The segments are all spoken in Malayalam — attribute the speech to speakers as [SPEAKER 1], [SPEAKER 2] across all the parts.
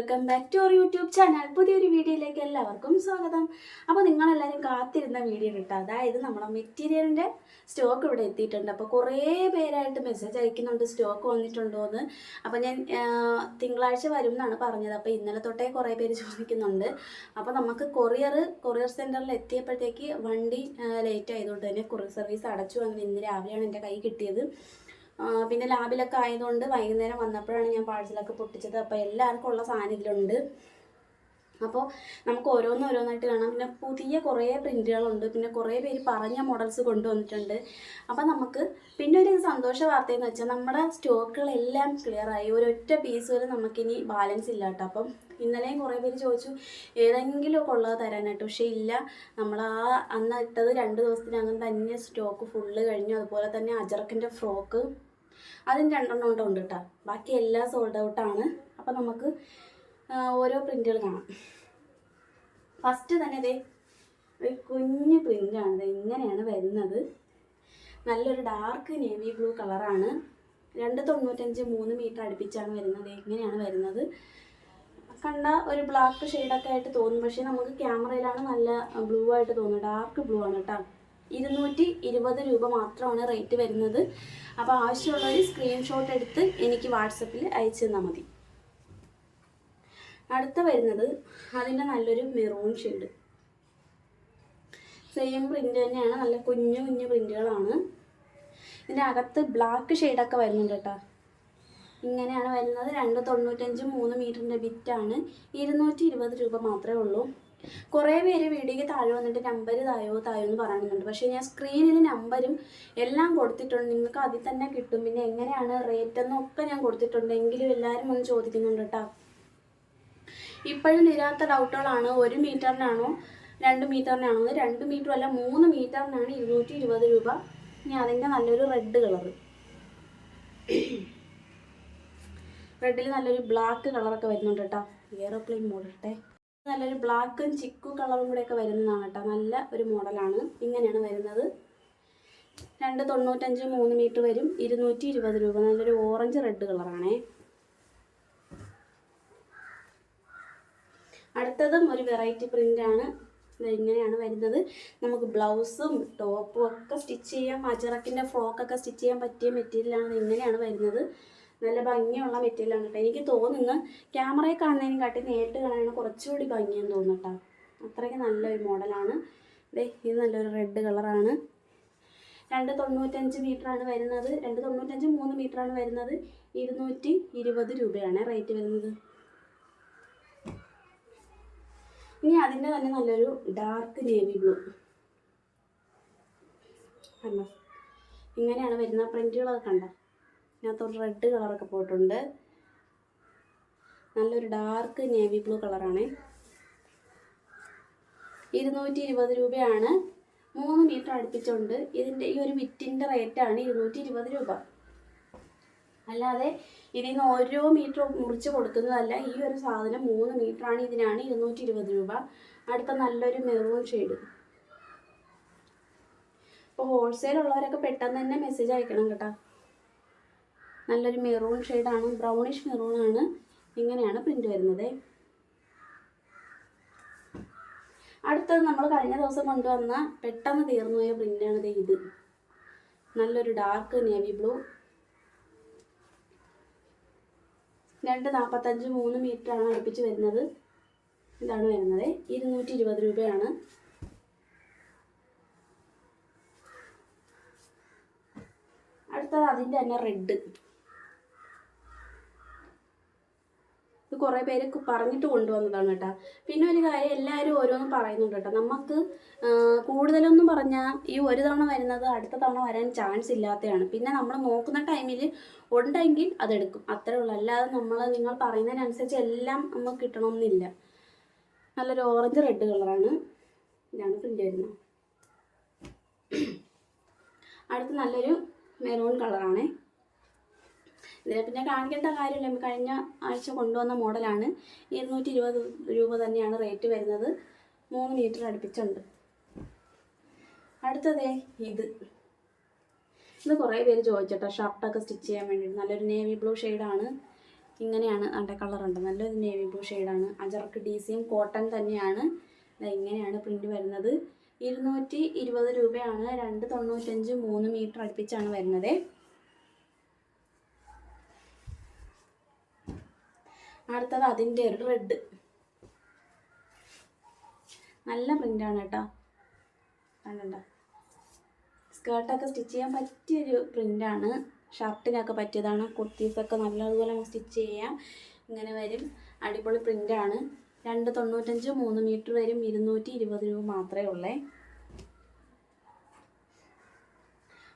[SPEAKER 1] Welcome back to our YouTube channel പുതിയൊരു വീഡിയോയിലേക്ക് എല്ലാവർക്കും സ്വാഗതം. അപ്പോൾ നിങ്ങളെല്ലാവരും കാത്തിരുന്ന വീഡിയോ കിട്ടുക അതായത് നമ്മളെ മെറ്റീരിയലിന്റെ സ്റ്റോക്ക് ഇവിടെ എത്തിയിട്ടുണ്ട്. അപ്പോൾ കുറേ പേരായിട്ട് മെസ്സേജ് അയക്കുന്നുണ്ട്. സ്റ്റോക്ക് വന്നിട്ടുണ്ടോ എന്ന്. അപ്പോൾ ഞാൻ തിങ്കളാഴ്ച വരും എന്നാണ് പറഞ്ഞത്. അപ്പോൾ ഇന്നലെ തൊട്ടേ കുറേ പേര് ചോദിക്കുന്നുണ്ട്. അപ്പോൾ നമുക്ക് കൊറിയർ കൊറിയർ സെന്ററിൽ എത്തിയപ്പോഴത്തേക്ക് വണ്ടി ലേറ്റ് ആയതുകൊണ്ട് തന്നെ കൊറിയർ സർവീസ് അടച്ചു. അങ്ങനെ ഇന്ന് രാവിലെയാണ് എന്റെ കൈ കിട്ടിയത്. പിന്നെ ലാബിലൊക്കെ ആയതുകൊണ്ട് വൈകുന്നേരം വന്നപ്പോഴാണ് ഞാൻ പാഴ്സലൊക്കെ പൊട്ടിച്ചത്. അപ്പോൾ എല്ലാവർക്കും ഉള്ള സാധനം ഇതിലുണ്ട്. അപ്പോൾ നമുക്ക് ഓരോന്ന് ഓരോന്നായിട്ട് കാണാം. പിന്നെ പുതിയ കുറേ പ്രിന്റുകളുണ്ട് പിന്നെ കുറേ പേര് പറഞ്ഞ മോഡൽസ് കൊണ്ടുവന്നിട്ടുണ്ട്. അപ്പോൾ നമുക്ക് പിന്നെ ഒരു സന്തോഷ വാർത്തയെന്ന് വെച്ചാൽ നമ്മുടെ സ്റ്റോക്കുകളെല്ലാം ക്ലിയറായി ഒരൊറ്റ പീസ് വരെ നമുക്കിനി ബാലൻസ് ഇല്ല കേട്ടോ. അപ്പം ഇന്നലെയും കുറേ പേര് ചോദിച്ചു ഏതെങ്കിലുമൊക്കെ ഉള്ളത് തരാനായിട്ട്. പക്ഷേ ഇല്ല. നമ്മൾ ആ അന്ന് ഇട്ടത് രണ്ട് ദിവസത്തിനകം തന്നെ സ്റ്റോക്ക് ഫുള്ള് കഴിഞ്ഞു. അതുപോലെ തന്നെ അജറക്കിന്റെ ഫ്രോക്ക് അതിന് രണ്ടെണ്ണം കൊണ്ട് ഉണ്ട് കേട്ടോ. ബാക്കി എല്ലാം സോൾഡ് ഔട്ടാണ് അപ്പോൾ നമുക്ക് ഓരോ പ്രിന്റുകൾ കാണാം. ഫസ്റ്റ് തന്നെ ഇതേ ഒരു കുഞ്ഞ് പ്രിന്റാണ് ഇത് ഇങ്ങനെയാണ് വരുന്നത്. നല്ലൊരു ഡാർക്ക് നേവി ബ്ലൂ കളറാണ് രണ്ട് തൊണ്ണൂറ്റഞ്ച് മൂന്ന് മീറ്റർ അടുപ്പിച്ചാണ് വരുന്നത്. ഇങ്ങനെയാണ് വരുന്നത്. കണ്ട ഒരു ബ്ലാക്ക് ഷെയ്ഡൊക്കെ ആയിട്ട് തോന്നും. പക്ഷേ നമുക്ക് ക്യാമറയിലാണ് നല്ല ബ്ലൂ ആയിട്ട് തോന്നുന്നത്. ഡാർക്ക് ബ്ലൂ ആണ് കേട്ടോ. ഇരുന്നൂറ്റി ഇരുപത് രൂപ മാത്രമാണ് റേറ്റ് വരുന്നത്. അപ്പോൾ ആവശ്യമുള്ളവർ സ്ക്രീൻഷോട്ട് എടുത്ത് എനിക്ക് വാട്സപ്പിൽ അയച്ചു തന്നാൽ മതി. അടുത്ത വരുന്നത് അതിന്റെ നല്ലൊരു മെറൂൺ ഷെയ്ഡ് സെയിം പ്രിന്റ് തന്നെയാണ്. നല്ല കുഞ്ഞു കുഞ്ഞു പ്രിന്റുകളാണ് ഇതിന്റെ അകത്ത് ബ്ലാക്ക് ഷെയ്ഡൊക്കെ വരുന്നുണ്ട് കേട്ടോ. ഇങ്ങനെയാണ് വരുന്നത്. രണ്ട് തൊണ്ണൂറ്റഞ്ച് മൂന്ന് മീറ്ററിന്റെ ബിറ്റാണ് ഇരുന്നൂറ്റി ഇരുപത് രൂപ മാത്രമേ ഉള്ളൂ. കുറേ പേര് വീഡിയോയ്ക്ക് താഴെ വന്നിട്ട് നമ്പർ തായോ തായോ എന്ന് പറയുന്നുണ്ട്. പക്ഷേ ഞാൻ സ്ക്രീനിൽ നമ്പരും എല്ലാം കൊടുത്തിട്ടുണ്ട്. നിങ്ങൾക്ക് അതിൽ തന്നെ കിട്ടും. പിന്നെ എങ്ങനെയാണ് റേറ്റ് എന്നൊക്കെ ഞാൻ കൊടുത്തിട്ടുണ്ട്. എങ്കിലും എല്ലാവരും ഒന്ന് ചോദിക്കുന്നുണ്ട് കേട്ടോ ഇപ്പോഴും തീരാത്ത ഡൗട്ടുകളാണ് ഒരു മീറ്ററിനാണോ രണ്ട് മീറ്ററിനാണോ രണ്ട് മീറ്റർ അല്ല മൂന്ന് മീറ്ററിനാണ് ഇരുന്നൂറ്റി ഇരുപത് രൂപ. ഇനി അതിന്റെ നല്ലൊരു റെഡ് കളറ് റെഡിൽ നല്ലൊരു ബ്ലാക്ക് കളറൊക്കെ വരുന്നുണ്ട് കേട്ടോ എയറോപ്ലെയിൻ മോഡട്ടെ നല്ലൊരു ബ്ലാക്കും ചിക്കു കളറും കൂടെയൊക്കെ വരുന്നതാണ് കേട്ടോ. നല്ല ഒരു മോഡലാണ്. ഇങ്ങനെയാണ് വരുന്നത്. രണ്ട് തൊണ്ണൂറ്റഞ്ച് മൂന്ന് മീറ്റർ വരും. ഇരുന്നൂറ്റി ഇരുപത് രൂപ. നല്ലൊരു ഓറഞ്ച് റെഡ് കളറാണേ. അടുത്തതും ഒരു വെറൈറ്റി പ്രിന്റാണ് ഇങ്ങനെയാണ് വരുന്നത്. നമുക്ക് ബ്ലൗസും ടോപ്പും ഒക്കെ സ്റ്റിച്ച് ചെയ്യാം. അജറക്കിന്റെ ഫ്രോക്കൊക്കെ സ്റ്റിച്ച് ചെയ്യാൻ പറ്റിയ മെറ്റീരിയലാണ് ഇങ്ങനെയാണ് വരുന്നത്. നല്ല ഭംഗിയുള്ള മെറ്റീരിയലാണ് കേട്ടോ. എനിക്ക് തോന്നുന്നു ക്യാമറയിൽ കാണുന്നതിനും കാട്ടി നേരിട്ട് കാണാനാണ് കുറച്ചുകൂടി ഭംഗിയെന്ന് തോന്നുന്നു കേട്ടോ. അത്രയ്ക്ക് നല്ലൊരു മോഡലാണ് ഇതേ ഇത് നല്ലൊരു റെഡ് കളറാണ് രണ്ട് തൊണ്ണൂറ്റഞ്ച് ആണ് വരുന്നത്. രണ്ട് തൊണ്ണൂറ്റഞ്ച് മൂന്ന് ആണ് വരുന്നത്. ഇരുന്നൂറ്റി ഇരുപത് രൂപയാണ് റേറ്റ് വരുന്നത്. ഇനി അതിന്റെ തന്നെ നല്ലൊരു ഡാർക്ക് നേവി ബ്ലൂ കണ്ടോ? ഇങ്ങനെയാണ് വരുന്ന പ്രിന്റുകളൊക്കെ കണ്ടോ? ഇതിനകത്തൊരു റെഡ് കളറൊക്കെ പോയിട്ടുണ്ട്. നല്ലൊരു ഡാർക്ക് നേവി ബ്ലൂ കളറാണ്. ഇരുന്നൂറ്റി ഇരുപത് രൂപയാണ്. മൂന്ന് മീറ്റർ അടുപ്പിച്ചുണ്ട്. ഇതിന്റെ ഈ ഒരു വിറ്റിന്റെ റേറ്റാണ് ഇരുന്നൂറ്റി ഇരുപത് രൂപ. അല്ലാതെ ഇതിൽ നിന്ന് ഓരോ മീറ്റർ മുറിച്ച് കൊടുക്കുന്നതല്ല ഈ ഒരു സാധനം മൂന്ന് മീറ്ററാണ് ഇതിനാണ് ഇരുന്നൂറ്റി ഇരുപത് രൂപ. അടുത്ത നല്ലൊരു മെറൂൺ ഷെയ്ഡ്. ഇപ്പോൾ ഹോൾസെയിൽ ഉള്ളവരൊക്കെ പെട്ടെന്ന് തന്നെ മെസ്സേജ് അയക്കണം കേട്ടോ. നല്ലൊരു മെറൂൺ ഷെയ്ഡാണ് ബ്രൗണിഷ് മെറൂണാണ് ഇങ്ങനെയാണ് പ്രിന്റ് വരുന്നത്. അടുത്തത് നമ്മൾ കഴിഞ്ഞ ദിവസം കൊണ്ടുവന്ന പെട്ടെന്ന് തീർന്നു പോയ പ്രിന്റാണ് ഇത്. നല്ലൊരു ഡാർക്ക് നേവി ബ്ലൂ രണ്ട് നാൽപ്പത്തഞ്ച് മൂന്ന് ആണ് അടുപ്പിച്ച് വരുന്നത്. ഇതാണ് വരുന്നത്. ഇരുന്നൂറ്റി ഇരുപത് രൂപയാണ്. അടുത്തത് അതിന്റെ തന്നെ റെഡ് കുറേ പേരൊക്കെ പറഞ്ഞിട്ട് കൊണ്ടുവന്നതാണ് കേട്ടോ. പിന്നെ ഒരു കാര്യം എല്ലാവരും ഓരോന്ന് പറയുന്നുണ്ട് കേട്ടോ. നമുക്ക് കൂടുതലൊന്നും പറഞ്ഞാൽ ഈ ഒരു തവണ വരുന്നത് അടുത്ത തവണ വരാൻ ചാൻസ് ഇല്ലാത്തതാണ്. പിന്നെ നമ്മൾ നോക്കുന്ന ടൈമിൽ ഉണ്ടെങ്കിൽ അതെടുക്കും. അത്രേ ഉള്ളൂ. അല്ലാതെ നമ്മൾ നിങ്ങൾ പറയുന്നതിനനുസരിച്ച് എല്ലാം നമുക്ക് കിട്ടണമെന്നില്ല നല്ലൊരു ഓറഞ്ച് റെഡ് കളറാണ് ഇതാണ് പ്രിന്റ് വരുന്നത്. അടുത്ത് നല്ലൊരു മെറൂൺ കളറാണേ ഇതിനെ പിന്നെ കാണിക്കേണ്ട കാര്യമില്ല. കഴിഞ്ഞ ആഴ്ച കൊണ്ടുവന്ന മോഡലാണ്. ഇരുന്നൂറ്റി ഇരുപത് രൂപ തന്നെയാണ് റേറ്റ് വരുന്നത്. മൂന്ന് മീറ്റർ അടുപ്പിച്ചുണ്ട്. അടുത്തതേ ഇത്. ഇത് കുറേ പേര് ചോദിച്ചിട്ടോ ഷർട്ടൊക്കെ സ്റ്റിച്ച് ചെയ്യാൻ വേണ്ടിയിട്ട്. നല്ലൊരു നേവി ബ്ലൂ ഷെയ്ഡാണ് ഇങ്ങനെയാണ് അതിന്റെ കളറുണ്ട് നല്ലൊരു നേവി ബ്ലൂ ഷെയ്ഡാണ് അജർക്ക് ഡി സിയും കോട്ടൺ തന്നെയാണ്. ഇങ്ങനെയാണ് പ്രിന്റ് വരുന്നത്. ഇരുന്നൂറ്റി ഇരുപത് രൂപയാണ്. രണ്ട് തൊണ്ണൂറ്റഞ്ച് മൂന്ന് മീറ്റർ അടുപ്പിച്ചാണ് വരുന്നത്. അടുത്തത് അതിന്റെ ഒരു റെഡ് നല്ല പ്രിന്റാണ് കേട്ടോ. കണ്ടണ്ട സ്കേർട്ടൊക്കെ സ്റ്റിച്ച് ചെയ്യാൻ പറ്റിയൊരു പ്രിന്റാണ് ഷർട്ടിനൊക്കെ പറ്റിയതാണ്. കുർത്തീസൊക്കെ നല്ലതുപോലെ സ്റ്റിച്ച് ചെയ്യാം. ഇങ്ങനെ വരും. അടിപൊളി പ്രിന്റാണ് രണ്ട് തൊണ്ണൂറ്റഞ്ച് മൂന്ന് മീറ്റർ വരും. ഇരുന്നൂറ്റി ഇരുപത് രൂപ മാത്രമേ ഉള്ളേ.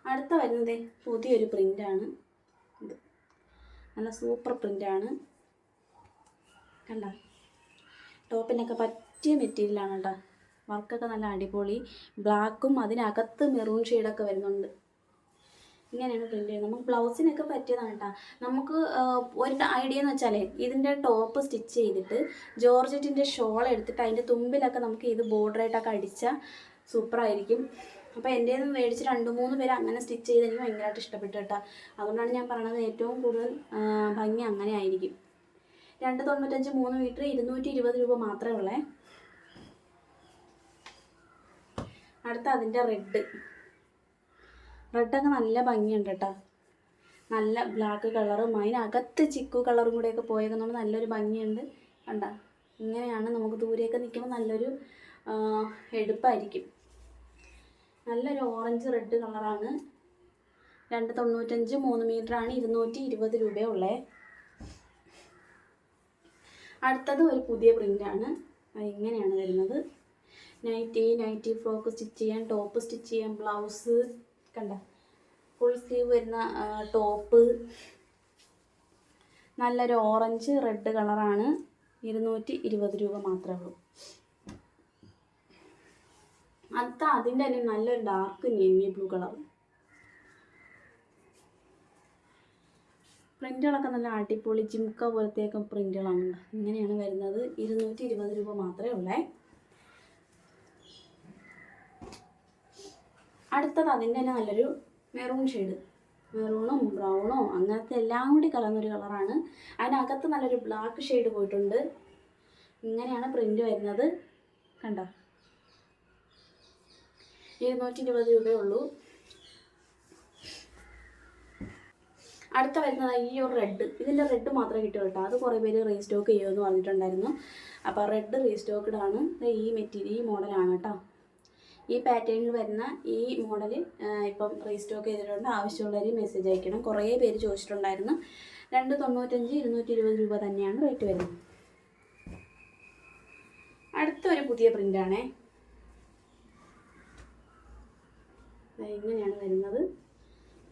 [SPEAKER 1] അടുത്ത വരുന്നത് പുതിയൊരു പ്രിന്റാണ് ഇത് നല്ല സൂപ്പർ പ്രിന്റാണ് കണ്ട? ടോപ്പിനൊക്കെ പറ്റിയ മെറ്റീരിയലാണ് കേട്ടോ വർക്കൊക്കെ നല്ല അടിപൊളി. ബ്ലാക്കും അതിനകത്ത് മെറൂൺ ഷെയ്ഡൊക്കെ വരുന്നുണ്ട്. ഇങ്ങനെയാണ് പ്രിന്റ് ചെയ്യുന്നത്. നമുക്ക് ബ്ലൗസിനൊക്കെ പറ്റിയതാണ് കേട്ടോ. നമുക്ക് ഒരു ഐഡിയ എന്ന് വെച്ചാൽ ഇതിന്റെ ടോപ്പ് സ്റ്റിച്ച് ചെയ്തിട്ട് ജോർജറ്റിന്റെ ഷോൾ എടുത്തിട്ട് അതിന്റെ തുമ്പിലൊക്കെ നമുക്ക് ഇത് ബോർഡറായിട്ടൊക്കെ അടിച്ചാൽ സൂപ്പറായിരിക്കും. അപ്പോൾ എന്റെ മേടിച്ച് രണ്ട് മൂന്ന് പേര് അങ്ങനെ സ്റ്റിച്ച് ചെയ്ത് എനിക്ക് ഭയങ്കരമായിട്ട് ഇഷ്ടപ്പെട്ടു കേട്ടോ. അതുകൊണ്ടാണ് ഞാൻ പറയണത് ഏറ്റവും കൂടുതൽ ഭംഗി അങ്ങനെ ആയിരിക്കും. രണ്ട് തൊണ്ണൂറ്റഞ്ച് മൂന്ന് മീറ്റർ ഇരുന്നൂറ്റി ഇരുപത് രൂപ മാത്രമേ ഉള്ളേ. അടുത്ത അതിന്റെ റെഡ്. റെഡൊക്കെ നല്ല ഭംഗിയുണ്ട് കേട്ടോ. നല്ല ബ്ലാക്ക് കളറും അതിനകത്ത് ചിക്കു കളറും കൂടെയൊക്കെ പോയേക്കുന്നതുകൊണ്ട് നല്ലൊരു ഭംഗിയുണ്ട്. കണ്ട? ഇങ്ങനെയാണ് നമുക്ക് ദൂരെയൊക്കെ നിൽക്കുമ്പോൾ നല്ലൊരു എടുപ്പായിരിക്കും. നല്ലൊരു ഓറഞ്ച് റെഡ് കളറാണ്. രണ്ട് തൊണ്ണൂറ്റഞ്ച് മൂന്ന് മീറ്ററാണ് ഇരുന്നൂറ്റി ഇരുപത് രൂപയുള്ളേ അടുത്തത് ഒരു പുതിയ പ്രിന്റാണ് ഇങ്ങനെയാണ് വരുന്നത്. നൈറ്റി നൈറ്റി ഫ്രോക്ക് സ്റ്റിച്ച് ചെയ്യാൻ ടോപ്പ് സ്റ്റിച്ച് ചെയ്യാൻ ബ്ലൗസ് കണ്ട? ഫുൾ സ്ലീവ് വരുന്ന ടോപ്പ് നല്ലൊരു ഓറഞ്ച് റെഡ് കളറാണ് ഇരുന്നൂറ്റി ഇരുപത് രൂപ മാത്രമേ ഉള്ളൂ. അടുത്ത അതിന്റെ തന്നെ നല്ലൊരു ഡാർക്ക് നേവി ബ്ലൂ കളർ പ്രിന്റുകളൊക്കെ നല്ല അടിപൊളി ജിംക്ക പോലത്തെയൊക്കെ പ്രിന്റുകളാണ് ഇങ്ങനെയാണ് വരുന്നത്. ഇരുന്നൂറ്റി ഇരുപത് രൂപ മാത്രമേ ഉള്ളേ. അടുത്തത് അതിന്റെ തന്നെ നല്ലൊരു മെറൂൺ ഷെയ്ഡ്. മെറൂണും ബ്രൗണോ അങ്ങനത്തെ എല്ലാം കൂടി കലർന്നൊരു കളറാണ്. അതിനകത്ത് നല്ലൊരു ബ്ലാക്ക് ഷെയ്ഡ് പോയിട്ടുണ്ട്. ഇങ്ങനെയാണ് പ്രിന്റ് വരുന്നത്. കണ്ടോ? ഇരുന്നൂറ്റി ഇരുപത് രൂപയേ ഉള്ളൂ. അടുത്ത വരുന്നത് ഈ ഒരു റെഡ് ഇതിന്റെ റെഡ് മാത്രമേ കിട്ടൂ കേട്ടോ. അത് കുറേ പേര് റീസ്റ്റോക്ക് ചെയ്യുമെന്ന് പറഞ്ഞിട്ടുണ്ടായിരുന്നു. അപ്പോൾ റെഡ് റീസ്റ്റോക്ക്ഡ് ആണ് ഈ മെറ്റീരിയൽ ഈ മോഡലാണ് കേട്ടോ. ഈ പാറ്റേണിൽ വരുന്ന ഈ മോഡൽ ഇപ്പം റീസ്റ്റോക്ക് ചെയ്തിട്ടുണ്ട്. ആവശ്യമുള്ളവർ മെസ്സേജ് അയക്കണം. കുറേ പേര് ചോദിച്ചിട്ടുണ്ടായിരുന്നു. രണ്ട് തൊണ്ണൂറ്റഞ്ച് ഇരുന്നൂറ്റി ഇരുപത് രൂപ തന്നെയാണ് റേറ്റ് വരുന്നത്. അടുത്ത ഒരു പുതിയ പ്രിന്റാണേ ഇങ്ങനെയാണ് വരുന്നത്.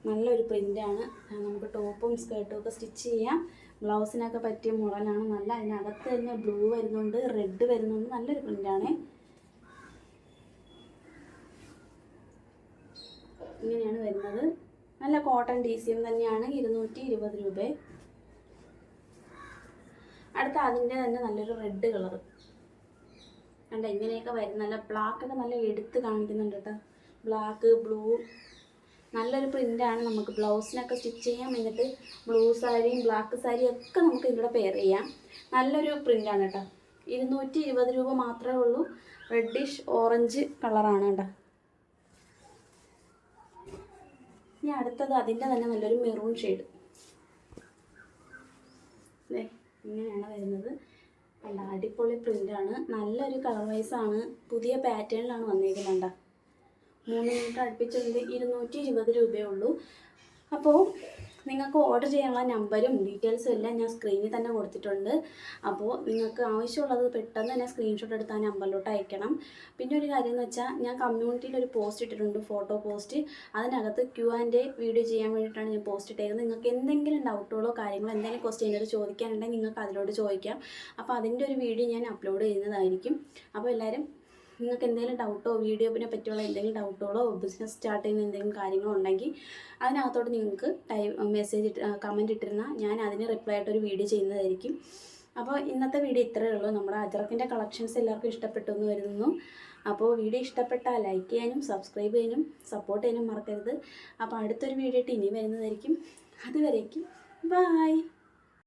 [SPEAKER 1] നല്ലൊരു പ്രിന്റാണ് നമുക്ക് ടോപ്പും സ്കേർട്ടും ഒക്കെ സ്റ്റിച്ച് ചെയ്യാം. ബ്ലൗസിനൊക്കെ പറ്റിയ മോഡലാണ് നല്ല. അതിനകത്ത് തന്നെ ബ്ലൂ വരുന്നുണ്ട് റെഡ് വരുന്നുണ്ട്. നല്ലൊരു പ്രിന്റാണ് ഇങ്ങനെയാണ് വരുന്നത്. നല്ല കോട്ടൺ ഡി സി എം തന്നെയാണ് ഇരുന്നൂറ്റി ഇരുപത് രൂപ. അടുത്ത അതിന്റെ തന്നെ നല്ലൊരു റെഡ് കളർ കണ്ട ഇങ്ങനെയൊക്കെ വരുന്ന നല്ല ബ്ലാക്കൊക്കെ നല്ല എടുത്ത് കാണിക്കുന്നുണ്ട് കേട്ടോ. ബ്ലാക്ക് ബ്ലൂ നല്ലൊരു പ്രിന്റാണ് നമുക്ക് ബ്ലൗസിനൊക്കെ സ്റ്റിച്ച് ചെയ്യാം. എന്നിട്ട് ബ്ലൂ സാരിയും ബ്ലാക്ക് സാരിയും ഒക്കെ നമുക്ക് ഇതിലൂടെ പെയർ ചെയ്യാം. നല്ലൊരു പ്രിന്റാണ് കേട്ടോ. ഇരുന്നൂറ്റി ഇരുപത് രൂപ മാത്രമേ ഉള്ളൂ. റെഡിഷ് ഓറഞ്ച് കളറാണ് കേട്ടോ. ഇനി അടുത്തത് അതിന്റെ തന്നെ നല്ലൊരു മെറൂൺ ഷെയ്ഡ് അല്ലേ ഇങ്ങനെയാണ് വരുന്നത്. കണ്ട? അടിപൊളി പ്രിന്റാണ് നല്ലൊരു കളർ വൈസാണ് പുതിയ പാറ്റേണിലാണ് വന്നിരിക്കുന്നത് കണ്ട? മൂന്ന് മിനിറ്റ് അടുപ്പിച്ചത് ഇരുന്നൂറ്റി ഇരുപത് രൂപയേ ഉള്ളൂ അപ്പോൾ നിങ്ങൾക്ക് ഓർഡർ ചെയ്യാനുള്ള നമ്പരും ഡീറ്റെയിൽസും എല്ലാം ഞാൻ സ്ക്രീനിൽ തന്നെ കൊടുത്തിട്ടുണ്ട്. അപ്പോൾ നിങ്ങൾക്ക് ആവശ്യമുള്ളത് പെട്ടെന്ന് തന്നെ സ്ക്രീൻഷോട്ട് എടുത്ത് ആ നമ്പറിലോട്ട് അയക്കണം. പിന്നെ ഒരു കാര്യം എന്ന് വെച്ചാൽ ഞാൻ കമ്മ്യൂണിറ്റിയിൽ ഒരു പോസ്റ്റ് ഇട്ടിട്ടുണ്ട് ഫോട്ടോ പോസ്റ്റ് അതിനകത്ത് ക്യൂ ആൻഡ് വീഡിയോ ചെയ്യാൻ വേണ്ടിയിട്ടാണ് ഞാൻ പോസ്റ്റ് ഇട്ടേക്കുന്നത്. നിങ്ങൾക്ക് എന്തെങ്കിലും ഡൗട്ടുകളോ കാര്യങ്ങളോ എന്തെങ്കിലും ക്വസ്റ്റ്യൻ ചോദിക്കാനുണ്ടെങ്കിൽ നിങ്ങൾക്ക് അതിലോട് ചോദിക്കാം. അപ്പോൾ അതിന്റെ ഒരു വീഡിയോ ഞാൻ അപ്ലോഡ് ചെയ്യുന്നതായിരിക്കും. അപ്പോൾ എല്ലാവരും നിങ്ങൾക്ക് എന്തെങ്കിലും ഡൗട്ടോ വീഡിയോനെ പറ്റിയുള്ള എന്തെങ്കിലും ഡൗട്ടുകളോ ബിസിനസ് സ്റ്റാർട്ട് ചെയ്യുന്ന എന്തെങ്കിലും കാര്യങ്ങളോ ഉണ്ടെങ്കിൽ അതിനകത്തോട്ട് നിങ്ങൾക്ക് ടൈം മെസ്സേജ് ഇട്ട് കമന്റ് ഇട്ടിരുന്നാൽ ഞാൻ അതിന് റിപ്ലൈ ആയിട്ട് ഒരു വീഡിയോ ചെയ്യുന്നതായിരിക്കും. അപ്പോൾ ഇന്നത്തെ വീഡിയോ ഇത്രയേ ഉള്ളൂ. നമ്മുടെ അജറക്കിന്റെ കളക്ഷൻസ് എല്ലാവർക്കും ഇഷ്ടപ്പെട്ടു എന്ന് വരുന്നു അപ്പോൾ വീഡിയോ ഇഷ്ടപ്പെട്ടാൽ ലൈക്ക് ചെയ്യാനും സബ്സ്ക്രൈബ് ചെയ്യാനും സപ്പോർട്ട് ചെയ്യാനും മറക്കരുത്. അപ്പോൾ അടുത്തൊരു വീഡിയോ ആയിട്ട് ഇനി വരുന്നതായിരിക്കും. അതുവരേക്കും ബായ്